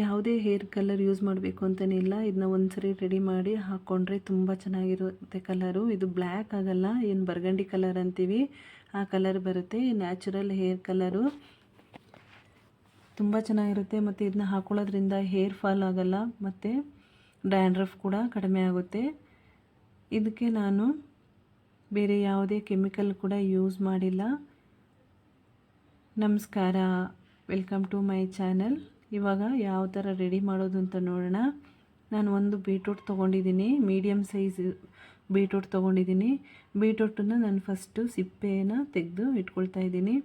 ಯಾವುದೇ hair colour use ಮಾಡಬೇಕು ಅಂತಲೇ ಇಲ್ಲ. ಇದನ್ನ ಒಂದ್ಸರಿ ರೆಡಿ ಮಾಡಿ ಹಾಕ್ಕೊಂಡ್ರೆ ತುಂಬ ಚೆನ್ನಾಗಿರುತ್ತೆ ಕಲರು ಇದು ಬ್ಲ್ಯಾಕ್ ಆಗಲ್ಲ, ಏನು ಬರ್ಗಂಡಿ ಕಲರ್ ಅಂತೀವಿ. ಆ ಕಲರ್ ಬರುತ್ತೆ ನ್ಯಾಚುರಲ್ ಹೇರ್ ಕಲರು ತುಂಬ ಚೆನ್ನಾಗಿರುತ್ತೆ ಮತ್ತು ಇದನ್ನ ಹಾಕೊಳ್ಳೋದ್ರಿಂದ ಹೇರ್ ಫಾಲ್ ಆಗಲ್ಲ, ಮತ್ತು ಡ್ಯಾಂಡ್ರಫ್ ಕೂಡ ಕಡಿಮೆ ಆಗುತ್ತೆ. ಇದಕ್ಕೆ ನಾನು ಬೇರೆ ಯಾವುದೇ ಕೆಮಿಕಲ್ ಕೂಡ ಯೂಸ್ ಮಾಡಿಲ್ಲ. ನಮಸ್ಕಾರ ವೆಲ್ಕಮ್ ಟು ಮೈ ಚಾನಲ್ ಇವಾಗ ಯಾವ ಥರ ರೆಡಿ ಮಾಡೋದು ಅಂತ ನೋಡೋಣ. ನಾನು ಒಂದು ಬೀಟ್ರೂಟ್ ತೊಗೊಂಡಿದ್ದೀನಿ ಮೀಡಿಯಮ್ ಸೈಜ್ ಬೀಟ್ರೂಟ್ ತೊಗೊಂಡಿದ್ದೀನಿ. ಬೀಟ್ರೂಟನ್ನು ನಾನು ಫಸ್ಟು ಸಿಪ್ಪೆನ ತೆಗೆದು ಇಟ್ಕೊಳ್ತಾ ಇದ್ದೀನಿ.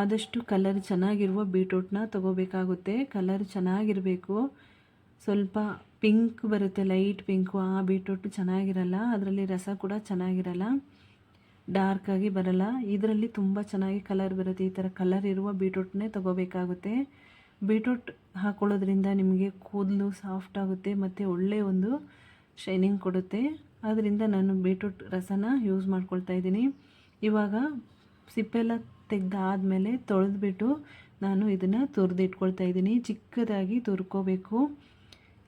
ಆದಷ್ಟು ಕಲರ್ ಚೆನ್ನಾಗಿರುವ ಬೀಟ್ರೂಟ್ನ ತೊಗೋಬೇಕಾಗುತ್ತೆ. ಕಲರ್ ಚೆನ್ನಾಗಿರಬೇಕು. ಸ್ವಲ್ಪ ಪಿಂಕ್ ಬರುತ್ತೆ, ಲೈಟ್ ಪಿಂಕು, ಆ ಬೀಟ್ರೂಟ್ ಚೆನ್ನಾಗಿರಲ್ಲ, ಅದರಲ್ಲಿ ರಸ ಕೂಡ ಚೆನ್ನಾಗಿರಲ್ಲ ಡಾರ್ಕಾಗಿ ಬರಲ್ಲ. ಇದರಲ್ಲಿ ತುಂಬ ಚೆನ್ನಾಗಿ ಕಲರ್ ಬರುತ್ತೆ. ಈ ಥರ ಕಲರ್ ಇರುವ ಬೀಟ್ರೂಟ್ನೇ ತೊಗೋಬೇಕಾಗುತ್ತೆ. ಬೀಟ್ರೂಟ್ ಹಾಕೊಳ್ಳೋದ್ರಿಂದ ನಿಮಗೆ ಕೂದಲು ಸಾಫ್ಟ್ ಆಗುತ್ತೆ ಮತ್ತು ಒಳ್ಳೆಯ ಒಂದು ಶೈನಿಂಗ್ ಕೊಡುತ್ತೆ. ಆದ್ದರಿಂದ ನಾನು ಬೀಟ್ರೂಟ್ ರಸನ ಯೂಸ್ ಮಾಡ್ಕೊಳ್ತಾ ಇದ್ದೀನಿ. ಇವಾಗ ಸಿಪ್ಪೆಲ್ಲ ತೆಗೆದಾದಮೇಲೆ ತೊಳೆದ್ಬಿಟ್ಟು ನಾನು ಇದನ್ನು ತುರಿದಿಟ್ಕೊಳ್ತಾ ಇದ್ದೀನಿ. ಚಿಕ್ಕದಾಗಿ ತುರ್ಕೋಬೇಕು.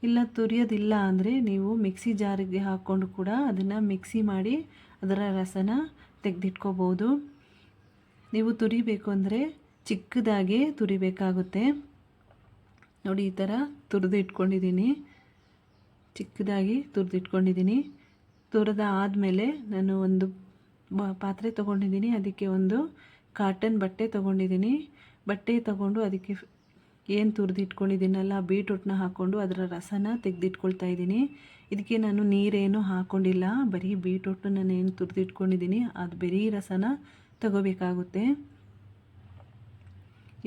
ಇಲ್ಲ ತುರಿಯೋದಿಲ್ಲ ಅಂದರೆ ನೀವು ಮಿಕ್ಸಿ ಜಾರಿಗೆ ಹಾಕ್ಕೊಂಡು ಕೂಡ ಅದನ್ನು ಮಿಕ್ಸಿ ಮಾಡಿ ಅದರ ರಸನ ತೆಗೆದಿಟ್ಕೋಬೋದು. ನೀವು ತುರಿಬೇಕು ಅಂದರೆ ಚಿಕ್ಕದಾಗಿ ತುರಿಬೇಕಾಗುತ್ತೆ. ನೋಡಿ, ಈ ಥರ ತುರಿದು ಇಟ್ಕೊಂಡಿದ್ದೀನಿ. ಚಿಕ್ಕದಾಗಿ ತುರಿದು ಇಟ್ಕೊಂಡಿದ್ದೀನಿ. ತುರಿದ ಆದಮೇಲೆ ನಾನು ಒಂದು ಪಾತ್ರೆ ತೊಗೊಂಡಿದ್ದೀನಿ. ಅದಕ್ಕೆ ಒಂದು ಕಾಟನ್ ಬಟ್ಟೆ ತೊಗೊಂಡಿದ್ದೀನಿ. ಬಟ್ಟೆ ತೊಗೊಂಡು ಅದಕ್ಕೆ ಏನು ತುರಿದು ಇಟ್ಕೊಂಡಿದ್ದೀನಲ್ಲ, ಬೀಟ್ರೂಟ್ನ ಹಾಕ್ಕೊಂಡು ಅದರ ರಸನ ತೆಗೆದಿಟ್ಕೊಳ್ತಾ ಇದ್ದೀನಿ. ಇದಕ್ಕೆ ನಾನು ನೀರೇನು ಹಾಕ್ಕೊಂಡಿಲ್ಲ ಬರೀ ಬೀಟ್ರೂಟು ನಾನು ಏನು ತುರಿದು ಇಟ್ಕೊಂಡಿದ್ದೀನಿ, ಅದು ಬರೀ ರಸನ ತಗೋಬೇಕಾಗುತ್ತೆ.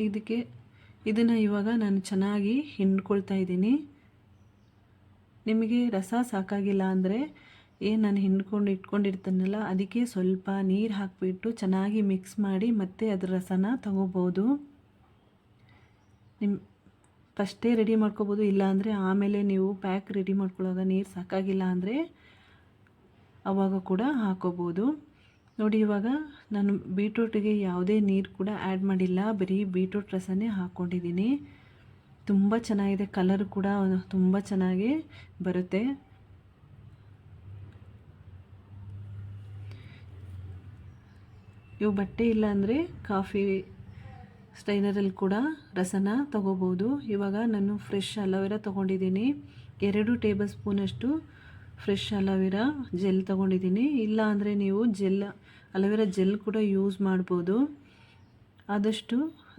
ಇದಕ್ಕೆ ಇದನ್ನು ಇವಾಗ ನಾನು ಚೆನ್ನಾಗಿ ಹಿಂಡ್ಕೊಳ್ತಾ ಇದ್ದೀನಿ. ನಿಮಗೆ ರಸ ಸಾಕಾಗಿಲ್ಲ ಅಂದರೆ ಏನು ನಾನು ಹಿಂಡ್ಕೊಂಡು ಇಟ್ಕೊಂಡಿರ್ತೀನಲ್ಲ, ಅದಕ್ಕೆ ಸ್ವಲ್ಪ ನೀರು ಹಾಕಿಬಿಟ್ಟು ಚೆನ್ನಾಗಿ ಮಿಕ್ಸ್ ಮಾಡಿ ಮತ್ತೆ ಅದರ ರಸನ ತಗೋಬೋದು. ನಿಮ್ಮ ಫಸ್ಟೇ ರೆಡಿ ಮಾಡ್ಕೋಬೋದು ಇಲ್ಲಾಂದರೆ ಆಮೇಲೆ ನೀವು ಪ್ಯಾಕ್ ರೆಡಿ ಮಾಡ್ಕೊಳ್ಳೋವಾಗ ನೀರು ಸಾಕಾಗಿಲ್ಲ ಅಂದರೆ ಆವಾಗ ಕೂಡ ಹಾಕೋಬೋದು. ನೋಡಿ ಇವಾಗ ನಾನು ಬೀಟ್ರೂಟಿಗೆ ಯಾವುದೇ ನೀರು ಕೂಡ ಆ್ಯಡ್ ಮಾಡಿಲ್ಲ. ಬರೀ ಬೀಟ್ರೂಟ್ ರಸನೇ ಹಾಕ್ಕೊಂಡಿದ್ದೀನಿ. ತುಂಬ ಚೆನ್ನಾಗಿದೆ. ಕಲರ್ ಕೂಡ ತುಂಬ ಚೆನ್ನಾಗಿ ಬರುತ್ತೆ. ಇವು ಬಟ್ಟೆ ಇಲ್ಲ ಅಂದರೆ ಕಾಫಿ ಸ್ಟೈನರಲ್ಲಿ ಕೂಡ ರಸನ ತಗೋಬೋದು. ಇವಾಗ ನಾನು ಫ್ರೆಶ್ ಅಲೋವೆರಾ ತೊಗೊಂಡಿದ್ದೀನಿ. ಎರಡು ಟೇಬಲ್ ಸ್ಪೂನಷ್ಟು ಫ್ರೆಶ್ ಅಲೋವೆರಾ ಜೆಲ್ ತೊಗೊಂಡಿದ್ದೀನಿ. ಇಲ್ಲ ಅಂದರೆ ನೀವು ಜೆಲ್ ಅಲೋವೆರಾ ಜೆಲ್ ಕೂಡ ಯೂಸ್ ಮಾಡ್ಬೋದು. ಆದಷ್ಟು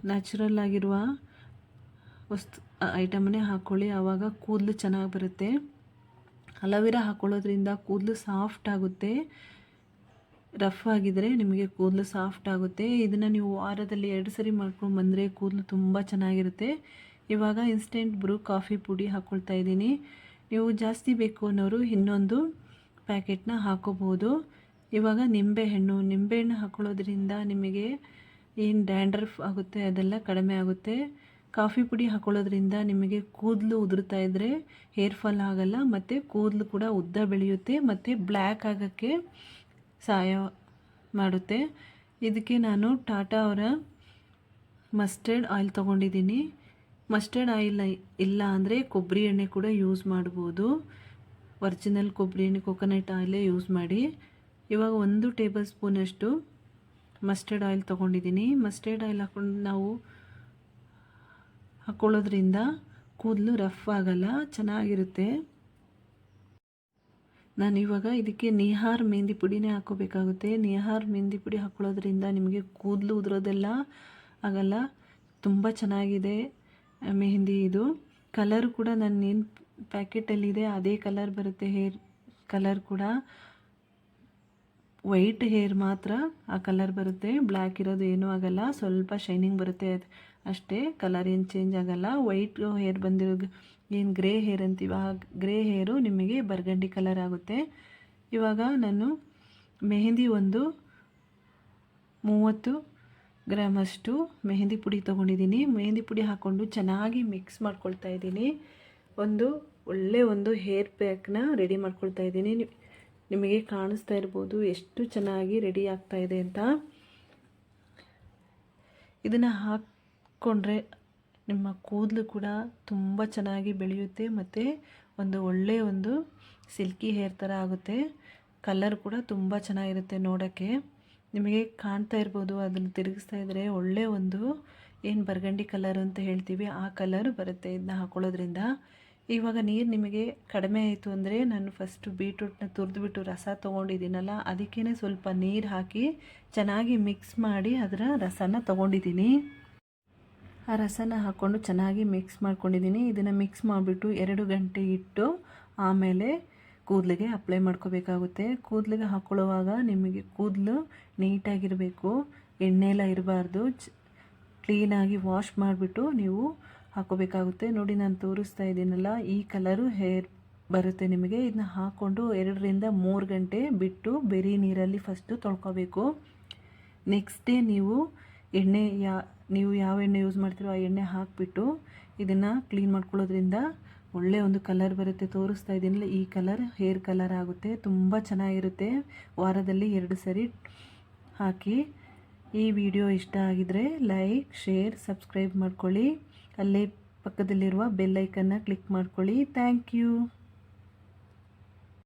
ನ್ಯಾಚುರಲ್ ಆಗಿರುವ ವಸ್ತು ಐಟಮನ್ನೇ ಹಾಕ್ಕೊಳ್ಳಿ ಆವಾಗ ಕೂದಲು ಚೆನ್ನಾಗಿ ಬರುತ್ತೆ. ಅಲೋವೆರಾ ಹಾಕ್ಕೊಳ್ಳೋದ್ರಿಂದ ಕೂದಲು ಸಾಫ್ಟ್ ಆಗುತ್ತೆ. ರಫ್ ಆಗಿದ್ದರೆ ನಿಮಗೆ ಕೂದಲು ಸಾಫ್ಟ್ ಆಗುತ್ತೆ. ಇದನ್ನು ನೀವು ವಾರದಲ್ಲಿ ಎರಡು ಸರಿ ಮಾಡ್ಕೊಂಡು ಬಂದರೆ ಕೂದಲು ತುಂಬ ಚೆನ್ನಾಗಿರುತ್ತೆ. ಇವಾಗ ಇನ್ಸ್ಟೆಂಟ್ ಬ್ರೂ ಕಾಫಿ ಪುಡಿ ಹಾಕ್ಕೊಳ್ತಾ ಇದ್ದೀನಿ. ನೀವು ಜಾಸ್ತಿ ಬೇಕು ಅನ್ನೋರು ಇನ್ನೊಂದು ಪ್ಯಾಕೆಟ್ನ ಹಾಕೋಬೋದು ಇವಾಗ ನಿಂಬೆಹಣ್ಣು ನಿಂಬೆಹಣ್ಣು ಹಾಕೊಳ್ಳೋದ್ರಿಂದ ನಿಮಗೆ ಏನು ಡ್ಯಾಂಡ್ರಫ್ ಆಗುತ್ತೆ ಅದೆಲ್ಲ ಕಡಿಮೆ ಆಗುತ್ತೆ. ಕಾಫಿ ಪುಡಿ ಹಾಕೊಳ್ಳೋದ್ರಿಂದ ನಿಮಗೆ ಕೂದಲು ಉದುರ್ತಾ ಇದ್ದರೆ ಹೇರ್ ಫಾಲ್ ಆಗಲ್ಲ, ಮತ್ತು ಕೂದಲು ಕೂಡ ಉದ್ದ ಬೆಳೆಯುತ್ತೆ, ಮತ್ತು ಬ್ಲ್ಯಾಕ್ ಆಗೋಕ್ಕೆ ಸಹಾಯ ಮಾಡುತ್ತೆ. ಇದಕ್ಕೆ ನಾನು ಟಾಟಾ ಅವರ ಮಸ್ಟರ್ಡ್ ಆಯಿಲ್ ತೊಗೊಂಡಿದ್ದೀನಿ. ಮಸ್ಟರ್ಡ್ ಆಯಿಲ್ ಇಲ್ಲ ಅಂದರೆ ಕೊಬ್ಬರಿ ಎಣ್ಣೆ ಕೂಡ ಯೂಸ್ ಮಾಡ್ಬೋದು. ಒರಿಜಿನಲ್ ಕೊಬ್ಬರಿ ಎಣ್ಣೆ ಕೊಕೊನಟ್ ಆಯಿಲೇ ಯೂಸ್ ಮಾಡಿ. ಇವಾಗ ಒಂದು ಟೇಬಲ್ ಸ್ಪೂನಷ್ಟು ಮಸ್ಟರ್ಡ್ ಆಯಿಲ್ ತೊಗೊಂಡಿದ್ದೀನಿ. ಮಸ್ಟರ್ಡ್ ಆಯಿಲ್ ಹಾಕೊಂಡು ನಾವು ಹಾಕ್ಕೊಳ್ಳೋದ್ರಿಂದ ಕೂದಲು ರಫ್ ಆಗಲ್ಲ, ಚೆನ್ನಾಗಿರುತ್ತೆ. ನಾನು ಇವಾಗ ಇದಕ್ಕೆ ನಿಹಾರ್ ಮೆಹಂದಿ ಪುಡಿನೇ ಹಾಕೋಬೇಕಾಗುತ್ತೆ ನಿಹಾರ್ ಮೆಹಂದಿ ಪುಡಿ ಹಾಕ್ಕೊಳ್ಳೋದ್ರಿಂದ ನಿಮಗೆ ಕೂದಲು ಉದುರೋದೆಲ್ಲ ಆಗಲ್ಲ. ತುಂಬ ಚೆನ್ನಾಗಿದೆ. ಮೆಹಂದಿ ಇದು. ಕಲರ್ ಕೂಡ ನನ್ನ ಏನು ಪ್ಯಾಕೆಟಲ್ಲಿದೆ ಅದೇ ಕಲರ್ ಬರುತ್ತೆ ಹೇರ್ ಕಲರ್ ಕೂಡ. ವೈಟ್ ಹೇರ್ ಮಾತ್ರ ಆ ಕಲರ್ ಬರುತ್ತೆ. ಬ್ಲ್ಯಾಕ್ ಇರೋದು ಏನೂ ಆಗಲ್ಲ, ಸ್ವಲ್ಪ ಶೈನಿಂಗ್ ಬರುತ್ತೆ ಅಷ್ಟೇ ಕಲರ್ ಏನು ಚೇಂಜ್ ಆಗಲ್ಲ. ವೈಟ್ ಹೇರ್ ಬಂದಿರೋದು ಏನು ಗ್ರೇ ಹೇರ್ ಅಂತೀವ, ಆ ಗ್ರೇ ಹೇರು ನಿಮಗೆ ಬರ್ಗಂಡಿ ಕಲರ್ ಆಗುತ್ತೆ. ಇವಾಗ ನಾನು ಮೆಹಂದಿ ಒಂದು ಮೂವತ್ತು ಗ್ರಾಮಷ್ಟು ಮೆಹಂದಿ ಪುಡಿ ತೊಗೊಂಡಿದ್ದೀನಿ. ಮೆಹಂದಿ ಪುಡಿ ಹಾಕ್ಕೊಂಡು ಚೆನ್ನಾಗಿ ಮಿಕ್ಸ್ ಮಾಡ್ಕೊಳ್ತಾ ಇದ್ದೀನಿ. ಒಂದು ಒಳ್ಳೆ ಒಂದು ಹೇರ್ ಪ್ಯಾಕ್ನ ರೆಡಿ ಮಾಡ್ಕೊಳ್ತಾ ಇದ್ದೀನಿ. ನಿಮಗೆ ಕಾಣಿಸ್ತಾ ಇರ್ಬೋದು ಎಷ್ಟು ಚೆನ್ನಾಗಿ ರೆಡಿ ಆಗ್ತಾ ಇದೆ ಅಂತ. ಇದನ್ನು ಹಾಕ್ಕೊಂಡ್ರೆ ನಿಮ್ಮ ಕೂದಲು ಕೂಡ ತುಂಬ ಚೆನ್ನಾಗಿ ಬೆಳೆಯುತ್ತೆ ಮತ್ತು ಒಂದು ಒಳ್ಳೆಯ ಒಂದು ಸಿಲ್ಕಿ ಹೇರ್ ಥರ ಆಗುತ್ತೆ. ಕಲರ್ ಕೂಡ ತುಂಬ ಚೆನ್ನಾಗಿರುತ್ತೆ ನೋಡೋಕ್ಕೆ. ನಿಮಗೆ ಕಾಣ್ತಾ ಇರ್ಬೋದು, ಅದನ್ನು ತಿರುಗಿಸ್ತಾ ಇದ್ದರೆ ಒಳ್ಳೆಯ ಒಂದು ಏನು ಬರ್ಗಂಡಿ ಕಲರ್ ಅಂತ ಹೇಳ್ತೀವಿ, ಆ ಕಲರ್ ಬರುತ್ತೆ ಇದನ್ನ ಹಾಕೊಳ್ಳೋದ್ರಿಂದ. ಇವಾಗ ನೀರು ನಿಮಗೆ ಕಡಿಮೆ ಆಯಿತು ಅಂದರೆ ನಾನು ಫಸ್ಟು ಬೀಟ್ರೂಟ್ನ ತುರಿದ್ಬಿಟ್ಟು ರಸ ತೊಗೊಂಡಿದ್ದೀನಲ್ಲ ಅದಕ್ಕೇ ಸ್ವಲ್ಪ ನೀರು ಹಾಕಿ ಚೆನ್ನಾಗಿ ಮಿಕ್ಸ್ ಮಾಡಿ ಅದರ ರಸನ ತೊಗೊಂಡಿದ್ದೀನಿ. ಆ ರಸನ ಹಾಕ್ಕೊಂಡು ಚೆನ್ನಾಗಿ ಮಿಕ್ಸ್ ಮಾಡ್ಕೊಂಡಿದ್ದೀನಿ. ಇದನ್ನು ಮಿಕ್ಸ್ ಮಾಡಿಬಿಟ್ಟು ಎರಡು ಗಂಟೆ ಇಟ್ಟು ಆಮೇಲೆ ಕೂದಲಿಗೆ ಅಪ್ಲೈ ಮಾಡ್ಕೋಬೇಕಾಗುತ್ತೆ. ಕೂದಲಿಗೆ ಹಾಕ್ಕೊಳ್ಳುವಾಗ ನಿಮಗೆ ಕೂದಲು ನೀಟಾಗಿರಬೇಕು, ಎಣ್ಣೆ ಎಲ್ಲ ಇರಬಾರ್ದು ಕ್ಲೀನಾಗಿ ವಾಶ್ ಮಾಡಿಬಿಟ್ಟು ನೀವು ಹಾಕೋಬೇಕಾಗುತ್ತೆ. ನೋಡಿ, ನಾನು ತೋರಿಸ್ತಾ ಇದ್ದೀನಲ್ಲ, ಈ ಕಲರು ಹೇರ್ ಬರುತ್ತೆ ನಿಮಗೆ. ಇದನ್ನ ಹಾಕ್ಕೊಂಡು ಎರಡರಿಂದ ಮೂರು ಗಂಟೆ ಬಿಟ್ಟು ಬೆರಿ ನೀರಲ್ಲಿ ಫಸ್ಟು ತೊಳ್ಕೊಬೇಕು. ನೆಕ್ಸ್ಟ್ ಡೇ ನೀವು ಎಣ್ಣೆ ಯಾ ನೀವು ಯಾವ ಎಣ್ಣೆ ಯೂಸ್ ಮಾಡ್ತೀರೋ ಆ ಎಣ್ಣೆ ಹಾಕಿಬಿಟ್ಟು ಇದನ್ನು ಕ್ಲೀನ್ ಮಾಡ್ಕೊಳ್ಳೋದ್ರಿಂದ ಒಳ್ಳೆ ಒಂದು ಕಲರ್ ಬರುತ್ತೆ, ತೋರಿಸ್ತಾ ಇದ್ದೀನಿ. ಈ ಕಲರ್ ಹೇರ್ ಕಲರ್ ಆಗುತ್ತೆ. ತುಂಬ ಚೆನ್ನಾಗಿರುತ್ತೆ. ವಾರದಲ್ಲಿ ಎರಡು ಸರಿ ಹಾಕಿ. ಈ ವಿಡಿಯೋ ಇಷ್ಟ ಆಗಿದರೆ ಲೈಕ್ ಶೇರ್ ಸಬ್ಸ್ಕ್ರೈಬ್ ಮಾಡ್ಕೊಳ್ಳಿ. ಅಲ್ಲೇ ಪಕ್ಕದಲ್ಲಿರುವ ಬೆಲ್ಲೈಕನ್ನ ಕ್ಲಿಕ್ ಮಾಡ್ಕೊಳ್ಳಿ. Thank you